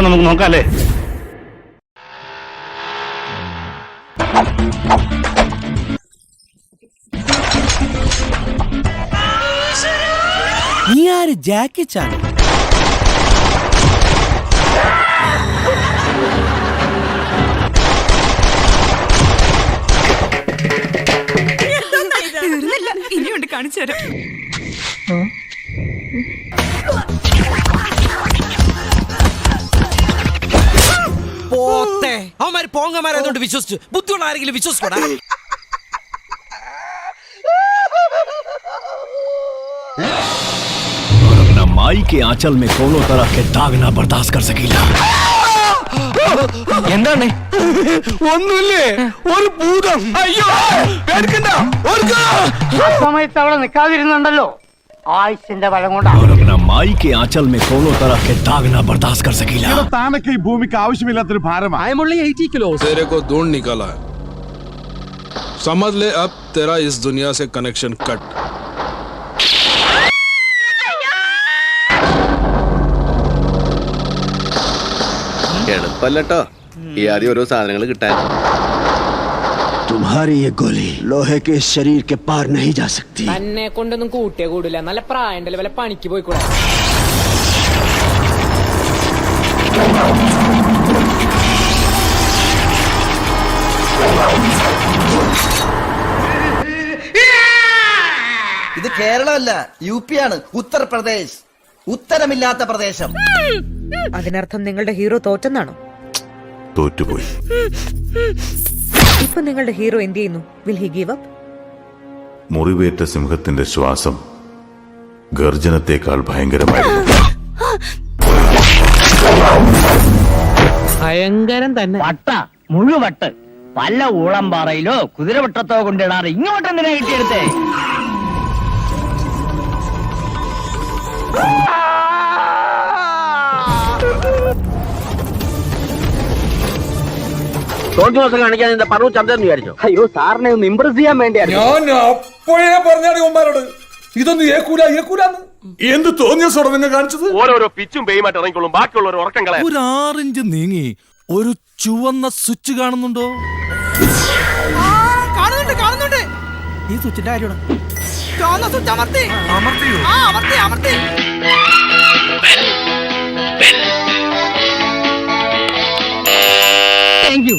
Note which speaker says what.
Speaker 1: അപ്പൊ നമുക്ക് നോക്കാം അല്ലേ?
Speaker 2: നീ ആര്? ജാക്കി ചാൻ.
Speaker 3: ഇനിയുണ്ട് കാണിച്ചു തരാം.
Speaker 2: പോത്തെ അവന്മാര് പോങ്ങന്മാരായതുകൊണ്ട് വിശ്വസിച്ചു ബുദ്ധിയുള്ള ആരെങ്കിലും വിശ്വസിക്കോടാ
Speaker 4: और अपना माई के आंचल में कोनो तरह के दाग ना बर्दाश्त कर सकीला
Speaker 1: എന്താണ്
Speaker 2: ഒന്നുമില്ലേ ഒരു ഭൂതം അയ്യോ പേടിക്കണ്ട ഓർക്കോ
Speaker 5: ആ സമയത്ത് അവിടെ നിൽക്കാതിരുന്നുണ്ടല്ലോ ആയുസിന്റെ ബലം കൊണ്ടാ
Speaker 4: और अपना माई के आंचल में कोनो तरह के दाग ना बर्दाश्त कर सकीला
Speaker 6: താനൊക്കെ ഈ ഭൂമിക്ക് ആവശ്യമില്ലാത്തൊരു ഭാരമാണ്
Speaker 7: तेरे को ढूंढ निकाला है समझ ले अब तेरा इस दुनिया से कनेक्शन कट
Speaker 8: എളുപ്പല്ലോ ഈ ആദ്യം ഓരോ സാധനങ്ങൾ കിട്ടാൻ
Speaker 4: तुम्हारी ये गोली लोहे के शरीर के पार नहीं जा सकती
Speaker 9: എന്നെ കൊണ്ടൊന്നും കൂട്ടിയേ കൂടില്ല നല്ല പ്രായണ്ടല്ലേ വല്ല പണിക്ക് പോയിക്കൂടാ
Speaker 10: ഇത് കേരളമല്ല യു പി ആണ് ഉത്തർപ്രദേശ് ഉത്തരമില്ലാത്ത പ്രദേശം
Speaker 3: അതിനർത്ഥം നിങ്ങളുടെ ഹീറോ തോറ്റെന്നാണോ
Speaker 6: തോറ്റുപോയി
Speaker 3: ഇപ്പൊ നിങ്ങളുടെ ഹീറോ എന്ത് ചെയ്യുന്നു? വിൽ ഹി ഗീവ് അപ്പ്
Speaker 6: മുറിവേറ്റ സിംഹത്തിന്റെ ശ്വാസം ഗർജനത്തെക്കാൾ ഭയങ്കരമായിരുന്നു
Speaker 9: ഭയങ്കരം തന്നെ.
Speaker 5: വട്ട മുഴുവട്ട് പല ഊളംപാറയിലോ കുതിരവട്ടത്തോ കൊണ്ടിടാറ് ഇങ്ങോട്ട് എന്തിനാ കിട്ടിയെടുത്തേ കാണിക്കാൻ നിന്റെ പറവു വിചാരിച്ചോ? അയ്യോ സാറിനെ ഒന്ന് ഇമ്പ്രസ് ചെയ്യാൻ വേണ്ടിയായിരുന്നു.
Speaker 7: ഞാൻ അപ്പോഴേ പറഞ്ഞാണ് ഉമ്മാരോട് ഇതൊന്നും ഏക്കൂല ഏക്കൂലെന്ന്. എന്ത് തോന്നിയ സോട നിങ്ങൾ കാണിച്ചത്?
Speaker 1: ഓരോരോ പിച്ചും പേയുമായിട്ട് ഇറങ്ങിക്കോളും ബാക്കിയുള്ളവർ ഉറക്കം കളയാൻ.
Speaker 2: ഒരു ആറിഞ്ച് നീങ്ങി ഒരു ചുവന്ന സ്വിച്ച് കാണുന്നുണ്ടോ?
Speaker 3: കാണുന്നുണ്ട് കാണുന്നുണ്ട്.
Speaker 2: ഈ സ്വിച്ചിന്റെ കാര്യമാണ്.
Speaker 3: ചുവന്ന സ്വിച്ച് അമർത്തി. ആ അമർത്തി അമർത്തി.
Speaker 9: Thank you